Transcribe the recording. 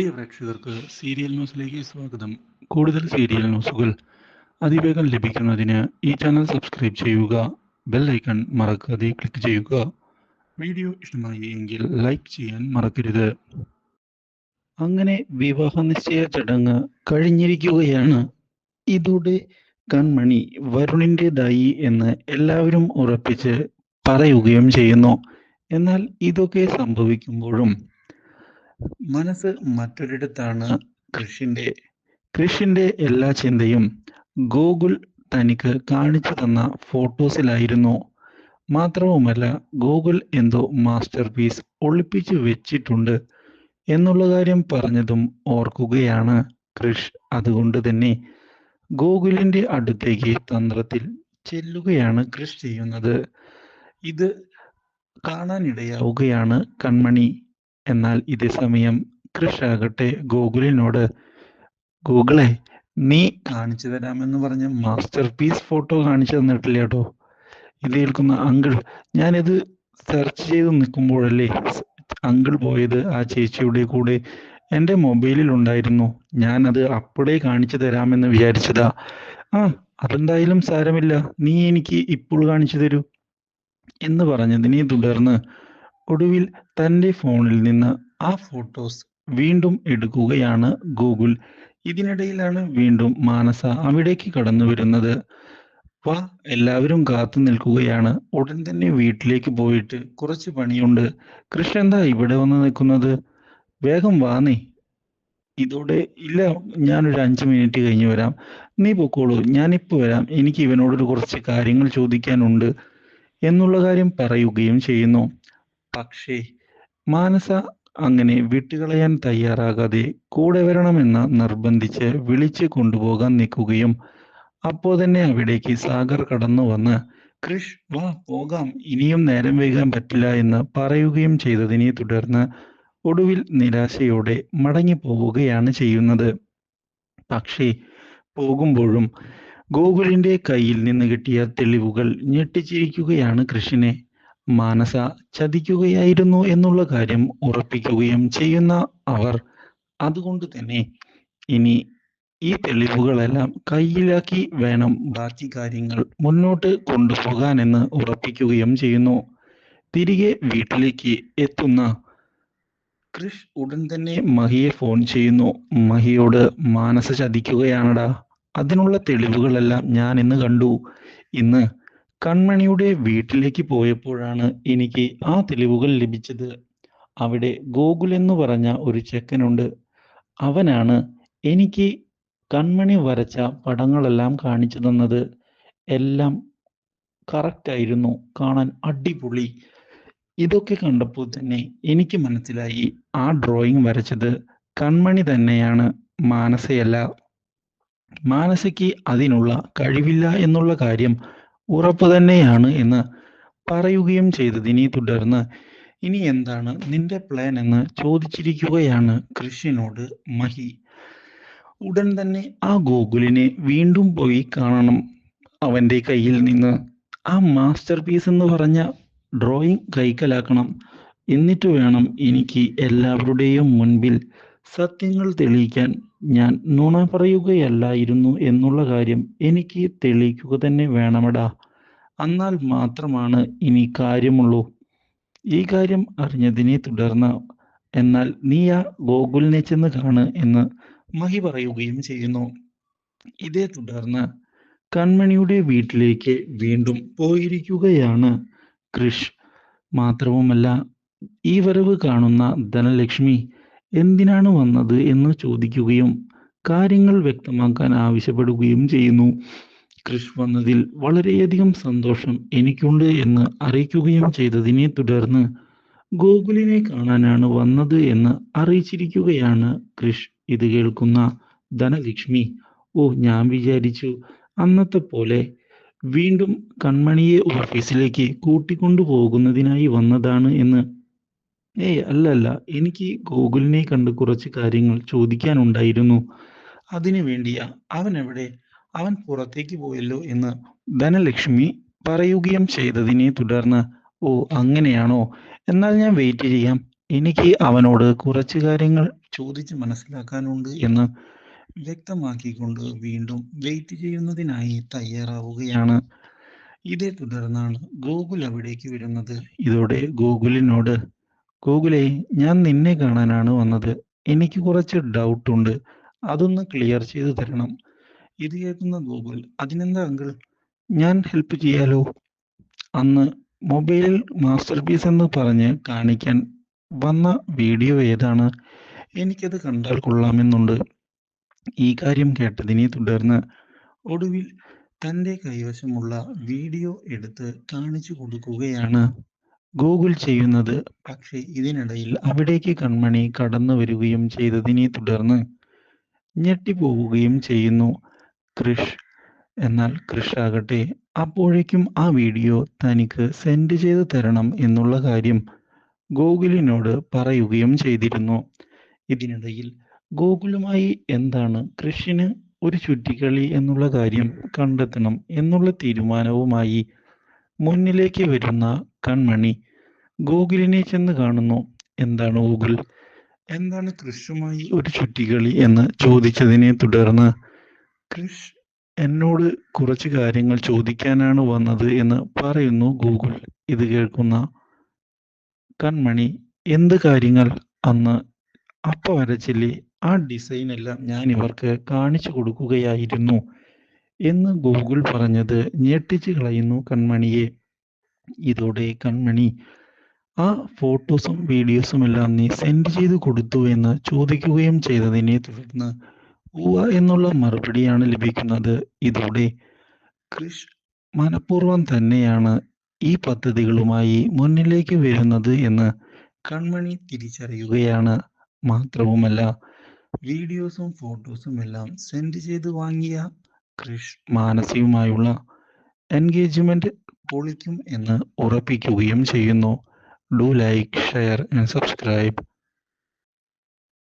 പ്രിയ പ്രേക്ഷകർക്ക് സീരിയൽ ന്യൂസിലേക്ക് സ്വാഗതം. കൂടുതൽ സീരിയൽ ന്യൂസുകൾ അതിവേഗം ലഭിക്കുന്നതിന് ഈ ചാനൽ സബ്സ്ക്രൈബ് ചെയ്യുക ബെൽ ഐക്കൺ മറക്കാതെ ക്ലിക്ക് ചെയ്യുക. വീഡിയോ ഇഷ്ടമായി എങ്കിൽ ലൈക്ക് ചെയ്യാൻ മറക്കരുത്. അങ്ങനെ വിവാഹ നിശ്ചയ ചടങ്ങ് കഴിഞ്ഞിരിക്കുകയാണ്. ഇതോടെ കൺമണി വരുണിന്റെതായി എന്ന് എല്ലാവരും ഉറപ്പിച്ച് പറയുകയും ചെയ്യുന്നു. എന്നാൽ ഇതൊക്കെ സംഭവിക്കുമ്പോഴും മനസ്സ് മറ്റൊരിടത്താണ് കൃഷിന്റെ കൃഷിന്റെ എല്ലാ ചിന്തയും ഗൂഗിൾ തനിക്ക് കാണിച്ചു തന്ന ഫോട്ടോസിലായിരുന്നു. മാത്രവുമല്ല ഗൂഗിൾ എന്തോ മാസ്റ്റർ പീസ് ഒളിപ്പിച്ചു വെച്ചിട്ടുണ്ട് എന്നുള്ള കാര്യം പറഞ്ഞതും ഓർക്കുകയാണ് കൃഷ്. അതുകൊണ്ട് തന്നെ ഗൂഗിളിന്റെ അടുത്തേക്ക് തന്ത്രത്തിൽ ചെല്ലുകയാണ് കൃഷ് ചെയ്യുന്നത്. ഇത് കാണാനിടയാവുകയാണ് കൺമണി. എന്നാൽ ഇതേ സമയം കൃഷ് ആകട്ടെ ഗൂഗിളിനോട് ഗൂഗിളെ നീ കാണിച്ചു തരാമെന്ന് പറഞ്ഞ മാസ്റ്റർ പീസ് ഫോട്ടോ കാണിച്ചു തന്നിട്ടില്ല കേട്ടോ ഇത് കേൾക്കുന്ന അങ്കിൾ ഞാനിത് സെർച്ച് ചെയ്ത് നിൽക്കുമ്പോഴല്ലേ അങ്കിൾ പോയത് ആ ചേച്ചിയുടെ കൂടെ എന്റെ മൊബൈലിൽ ഉണ്ടായിരുന്നു ഞാൻ അത് അപ്പോഴേ കാണിച്ചു തരാമെന്ന് വിചാരിച്ചതാ. ആ അതെന്തായാലും സാരമില്ല. നീ എനിക്ക് ഇപ്പോൾ കാണിച്ചു തരൂ എന്ന് പറഞ്ഞതിനെ തുടർന്ന് ഒടുവിൽ തന്റെ ഫോണിൽ നിന്ന് ആ ഫോട്ടോസ് വീണ്ടും എടുക്കുകയാണ് ഗൂഗിൾ. ഇതിനിടയിലാണ് വീണ്ടും മാനസ അവിടേക്ക് കടന്നു വരുന്നത്. വാ എല്ലാവരും കാത്തു നിൽക്കുകയാണ്. ഉടൻ തന്നെ വീട്ടിലേക്ക് പോയിട്ട് കുറച്ച് പണിയുണ്ട്. കൃഷ്ണ എന്താ ഇവിടെ വന്ന് നിൽക്കുന്നത്. വേഗം വാ നീ. ഇതോടെ ഇല്ല ഞാനൊരു അഞ്ച് മിനിറ്റ് കഴിഞ്ഞ് വരാം. നീ പൊക്കോളൂ ഞാനിപ്പോൾ വരാം. എനിക്ക് ഇവനോടൊരു കുറച്ച് കാര്യങ്ങൾ ചോദിക്കാനുണ്ട് എന്നുള്ള കാര്യം പറയുകയും ചെയ്യുന്നു. പക്ഷേ മാനസ അങ്ങനെ വിട്ടുകളയാൻ തയ്യാറാകാതെ കൂടെ വരണമെന്ന് നിർബന്ധിച്ച് വിളിച്ചു കൊണ്ടുപോകാൻ നിൽക്കുകയും അപ്പോൾ തന്നെ അവിടേക്ക് സാഗർ കടന്നു വന്ന് കൃഷ് വാ പോകാം. ഇനിയും നേരം വൈകാൻ പറ്റില്ല എന്ന് പറയുകയും ചെയ്തതിനെ തുടർന്ന് ഒടുവിൽ നിരാശയോടെ മടങ്ങി പോവുകയാണ് ചെയ്യുന്നത്. പക്ഷേ പോകുമ്പോഴും ഗോകുലിന്റെ കയ്യിൽ നിന്ന് കിട്ടിയ തെളിവുകൾ ഞെട്ടിച്ചിരിക്കുകയാണ് കൃഷിനെ. മാനസ ചതിക്കുകയായിരുന്നു എന്നുള്ള കാര്യം ഉറപ്പിക്കുകയും ചെയ്യുന്ന അവർ. അതുകൊണ്ട് തന്നെ ഇനി ഈ തെളിവുകളെല്ലാം കയ്യിലാക്കി വേണം ബാക്കി കാര്യങ്ങൾ മുന്നോട്ട് കൊണ്ടുപോകാനെന്ന് ഉറപ്പിക്കുകയും ചെയ്യുന്നു. തിരികെ വീട്ടിലേക്ക് എത്തുന്ന കൃഷ് ഉടൻ തന്നെ മഹിയെ ഫോൺ ചെയ്യുന്നു. മഹിയോട് മാനസ ചതിക്കുകയാണടാ. അതിനുള്ള തെളിവുകളെല്ലാം ഞാൻ ഇന്ന് കണ്ടു. ഇന്ന് കൺമണിയുടെ വീട്ടിലേക്ക് പോയപ്പോഴാണ് എനിക്ക് ആ തെളിവുകൾ ലഭിച്ചത്. അവിടെ ഗോകുൽ എന്ന് പറഞ്ഞ ഒരു ചെക്കനുണ്ട്. അവനാണ് എനിക്ക് കൺമണി വരച്ച പടങ്ങളെല്ലാം കാണിച്ചു തന്നത്. എല്ലാം കറക്റ്റായിരുന്നു കാണാൻ അടിപൊളി. ഇതൊക്കെ കണ്ടപ്പോൾ തന്നെ എനിക്ക് മനസ്സിലായി ആ ഡ്രോയിങ് വരച്ചത് കൺമണി തന്നെയാണ്. മാനസയല്ല. മാനസയ്ക്ക് അതിനുള്ള കഴിവില്ല എന്നുള്ള കാര്യം ഉറപ്പ് തന്നെയാണ് എന്ന് പറയുകയും ചെയ്തതിനെ തുടർന്ന് ഇനി എന്താണ് നിന്റെ പ്ലാൻ എന്ന് ചോദിച്ചിരിക്കുകയാണ് കൃഷിനോട് മഹി. ഉടൻ തന്നെ ആ ഗോകുലിനെ വീണ്ടും പോയി കാണണം. അവന്റെ കയ്യിൽ നിന്ന് ആ മാസ്റ്റർ പീസ് എന്ന് പറഞ്ഞ ഡ്രോയിങ് കൈക്കലാക്കണം. എന്നിട്ട് വേണം എനിക്ക് എല്ലാവരുടെയും മുൻപിൽ സത്യങ്ങൾ തെളിയിക്കാൻ ഞാൻ നുണ പറയുകയല്ലായിരുന്നു എന്നുള്ള കാര്യം എനിക്ക് തെളിയിക്കുക തന്നെ വേണമടാ. എന്നാൽ മാത്രമാണ് ഇനി കാര്യമുള്ളൂ. ഈ കാര്യം അറിഞ്ഞതിനെ തുടർന്ന് എന്നാൽ നീ ആ ഗോകുലിനെ ചെന്ന് കാണ് എന്ന് മഹി പറയുകയും ചെയ്യുന്നു. ഇതേ തുടർന്ന് കൺമണിയുടെ വീട്ടിലേക്ക് വീണ്ടും പോയിരിക്കുകയാണ് കൃഷ്. മാത്രവുമല്ല ഈ വരവ് കാണുന്ന ധനലക്ഷ്മി എന്തിനാണ് വന്നത് എന്ന് ചോദിക്കുകയും കാര്യങ്ങൾ വ്യക്തമാക്കാൻ ആവശ്യപ്പെടുകയും ചെയ്യുന്നു. കൃഷ് വന്നതിൽ വളരെയധികം സന്തോഷം എനിക്കുണ്ട് എന്ന് അറിയിക്കുകയും ചെയ്തതിനെ തുടർന്ന് ഗോകുലിനെ കാണാനാണ് വന്നത് എന്ന് അറിയിച്ചിരിക്കുകയാണ് കൃഷ്. ഇത് കേൾക്കുന്ന ധനലക്ഷ്മി ഓ ഞാൻ വിചാരിച്ചു അന്നത്തെ പോലെ വീണ്ടും കൺമണിയെ ഓഫീസിലേക്ക് കൂട്ടിക്കൊണ്ടു പോകുന്നതിനായി വന്നതാണ് എന്ന് ഏയ് അല്ലല്ല അല്ല. എനിക്ക് ഗോകുലിനെ കണ്ട് കുറച്ച് കാര്യങ്ങൾ ചോദിക്കാനുണ്ടായിരുന്നു. അതിനു വേണ്ടിയാ അവൻ എവിടെ? അവൻ പുറത്തേക്ക് പോയല്ലോ എന്ന് ധനലക്ഷ്മി പറയുകയും ചെയ്തതിനെ തുടർന്ന് ഓ അങ്ങനെയാണോ? എന്നാൽ ഞാൻ വെയിറ്റ് ചെയ്യാം. എനിക്ക് അവനോട് കുറച്ച് കാര്യങ്ങൾ ചോദിച്ച് മനസ്സിലാക്കാനുണ്ട് എന്ന് വ്യക്തമാക്കിക്കൊണ്ട് വീണ്ടും വെയിറ്റ് ചെയ്യുന്നതിനായി തയ്യാറാവുകയാണ്. ഇതേ തുടർന്നാണ് ഗോകുൽ അവിടേക്ക് വരുന്നത്. ഇതോടെ ഗോകുലിനോട് ഗോകുലെ ഞാൻ നിന്നെ കാണാനാണ് വന്നത്. എനിക്ക് കുറച്ച് ഡൗട്ട് ഉണ്ട്. അതൊന്ന് ക്ലിയർ ചെയ്തു തരണം. ഇത് കേൾക്കുന്ന ഗൂഗിൾ അതിനെന്താ അങ്കിൾ ഞാൻ ഹെൽപ്പ് ചെയ്യാലോ? അന്ന് മൊബൈൽ മാസ്റ്റർ പീസ് എന്ന് പറഞ്ഞ് കാണിക്കാൻ വന്ന വീഡിയോ ഏതാണ്? എനിക്കത് കണ്ടാൽ കൊള്ളാമെന്നുണ്ട്. ഈ കാര്യം കേട്ടതിനെ തുടർന്ന് ഒടുവിൽ തന്റെ കൈവശമുള്ള വീഡിയോ എടുത്ത് കാണിച്ചു കൊടുക്കുകയാണ്. ഗൂഗിൾ ചെയ്യുന്നത് പക്ഷേ ഇതിനിടയിൽ അവിടേക്ക് കൺമണി കടന്നു വരികയും ചെയ്തതിനെ തുടർന്ന് ഞെട്ടിപ്പോവുകയും ചെയ്യുന്നു. കൃഷ് എന്നാൽ ക്രിഷ് ആകട്ടെ അപ്പോഴേക്കും ആ വീഡിയോ തനിക്ക് സെൻഡ് ചെയ്തു തരണം എന്നുള്ള കാര്യം ഗൂഗിളിനോട് പറയുകയും ചെയ്തിരുന്നു. ഇതിനിടയിൽ ഗൂഗിളുമായി എന്താണ് കൃഷിന് ഒരു ചുറ്റിക്കളി എന്നുള്ള കാര്യം കണ്ടെത്തണം എന്നുള്ള തീരുമാനവുമായി മുന്നിലേക്ക് വരുന്ന കൺമണി ഗൂഗിളിനെ ചെന്ന് കാണുന്നു. എന്താണ് ഗൂഗിൾ? എന്താണ് കൃഷുമായി ഒരു ചുറ്റിക്കളി എന്ന് ചോദിച്ചതിനെ തുടർന്ന് കൃഷ് എന്നോട് കുറച്ച് കാര്യങ്ങൾ ചോദിക്കാനാണ് വന്നത് എന്ന് പറയുന്നു ഗൂഗിൾ. ഇത് കേൾക്കുന്ന കൺമണി എന്ത് കാര്യങ്ങൾ? അന്ന് അപ്പ വരച്ചില്ലേ ആ ഡിസൈൻ എല്ലാം ഞാൻ ഇവർക്ക് കാണിച്ചു കൊടുക്കുകയായിരുന്നു. എന്ന് ഗൂഗിൾ പറഞ്ഞത് ഞെട്ടിച്ച് കളയുന്നു കൺമണിയെ. ഇതോടെ കൺമണി ആ ഫോട്ടോസും വീഡിയോസും എല്ലാം നീ സെൻഡ് ചെയ്ത് കൊടുത്തു എന്ന് ചോദിക്കുകയും ചെയ്തതിനെ തുടർന്ന് ഉവ എന്നുള്ള മറുപടിയാണ് ലഭിക്കുന്നത്. ഇതോടെ കൃഷ് മനഃപൂർവം തന്നെയാണ് ഈ പദ്ധതികളുമായി മുന്നിലേക്ക് വരുന്നത് എന്ന് കൺമണി തിരിച്ചറിയുകയാണ്. മാത്രവുമല്ല വീഡിയോസും ഫോട്ടോസും എല്ലാം സെൻഡ് ചെയ്ത് വാങ്ങിയ ക്രിഷ് മാനസികമായുള്ള എൻഗേജ്മെന്റ് പൊളിക്കും എന്ന് ഉറപ്പിക്കുകയും ചെയ്യുന്നു. Do like share and subscribe